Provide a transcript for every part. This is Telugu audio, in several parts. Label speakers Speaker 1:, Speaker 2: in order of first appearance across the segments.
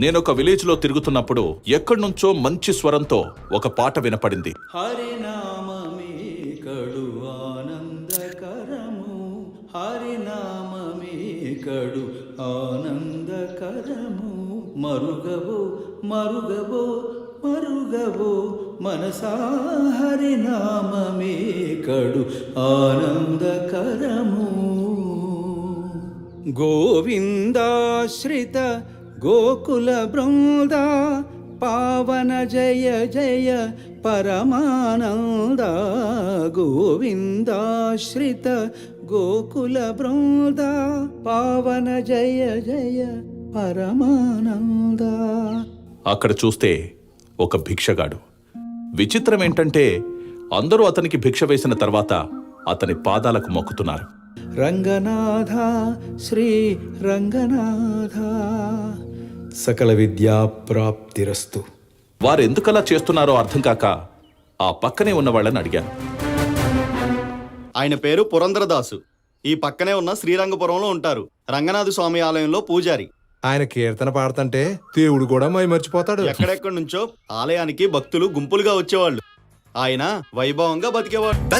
Speaker 1: నేనొక విలేజ్లో తిరుగుతున్నప్పుడు ఎక్కడి నుంచో మంచి స్వరంతో ఒక పాట వినపడింది.
Speaker 2: హరినామమే కడు ఆనందకరము. హరినామమే కడు ఆనందకరము. మరుగవో మరుగవో మరుగవో మనసా హరినామమే కడు ఆనందకరము. గోవిందాశ్రిత గోకుల బృంద పావన జయ జయ పరమానంద గోవిందాశ్రిత గోకుల బృంద పావన జయ జయ పరమానంద.
Speaker 1: అక్కడ చూస్తే ఒక భిక్షగాడు. విచిత్రం ఏంటంటే అందరూ అతనికి భిక్ష వేసిన తర్వాత అతని పాదాలకు మొక్కుతున్నారు.
Speaker 2: రంగనాథ శ్రీ రంగనాథ. సకల విద్యా ప్రాప్తిరస్తు.
Speaker 1: వారెందుకలా చేస్తున్నారో అర్థం కాక ఆ పక్కనే ఉన్న వాళ్ళని అడిగాను.
Speaker 3: ఆయన పేరు పురంధరదాసు. ఈ పక్కనే ఉన్న శ్రీరంగపురంలో ఉంటారు. రంగనాథ స్వామి ఆలయంలో పూజారి.
Speaker 4: ఆయన కీర్తన పాడుతుంటే దేవుడు కూడా మై మర్చిపోతాడు.
Speaker 3: ఎక్కడెక్కడి నుంచో ఆలయానికి భక్తులు గుంపులుగా వచ్చేవాళ్ళు. ఆయన వైభవంగా బతికేవాడు.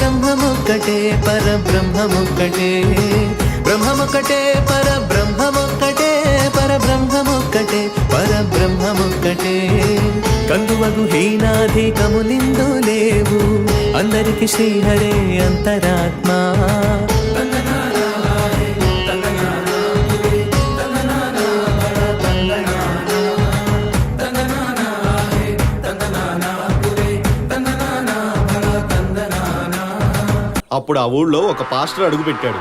Speaker 5: బ్రహ్మముక్కటే పర బ్రహ్మముక్కటే బ్రహ్మమొక్కటే పర బ్రహ్మమొక్కటే పర బ్రహ్మమొక్కటే పర బ్రహ్మమొక్కటే కందువగు హీనాధికములిందు లేవు అందరికి శ్రీహరే అంతరాత్మా.
Speaker 3: అప్పుడు ఆ ఊళ్ళో ఒక పాస్టర్ అడుగుపెట్టాడు